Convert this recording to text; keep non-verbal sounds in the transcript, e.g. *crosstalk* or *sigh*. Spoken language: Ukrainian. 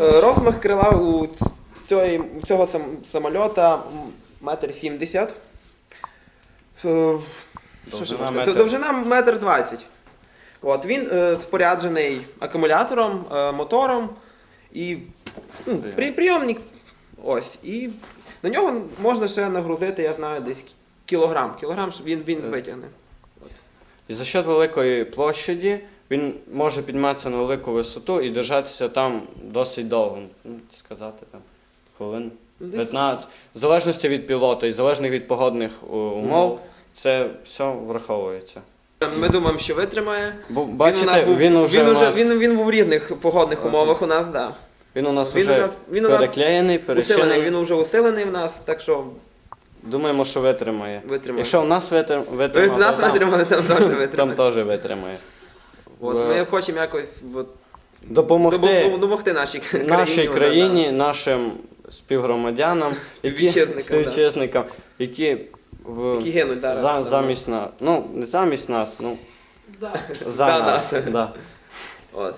Е, Розмах крила у цього сам, самольота метр сімдесят. Е, Довжина метр. Двадцять. От, він е, споряджений акумулятором, е, мотором і ну, при, прийомник. Ось. І на нього можна ще нагрузити, я знаю, десь кілограм. Кілограм він, він Е. витягне. І за счет великої площаді він може піднятися на велику висоту і держатися там досить довго. Ну, сказати там хвилин Ну, 15. В залежності від пілота і залежно від погодних умов, це все враховується. Ми думаємо, що витримає. Бо бачите, нас був- він уже він, у уже, нас, він, він в різних погодних умовах у нас, да. він у нас він вже нас- він у нас переклеєний, перечинений. він вже усилений в нас, так що Думаємо, що витримає. витримає. Якщо в нас витр... Ви витримає, нас то там, теж там теж *laughs* витримає. От, ми хочемо якось от, Допомогти допомогти, нашій *laughs* країні. нашій вже, країні, нашим співгромадянам, *laughs* які, Співвітчизникам, які, в, які гинуть зараз. за, замість нас, ну не замість нас, ну За. за *laughs* За нас. нас. Да. От.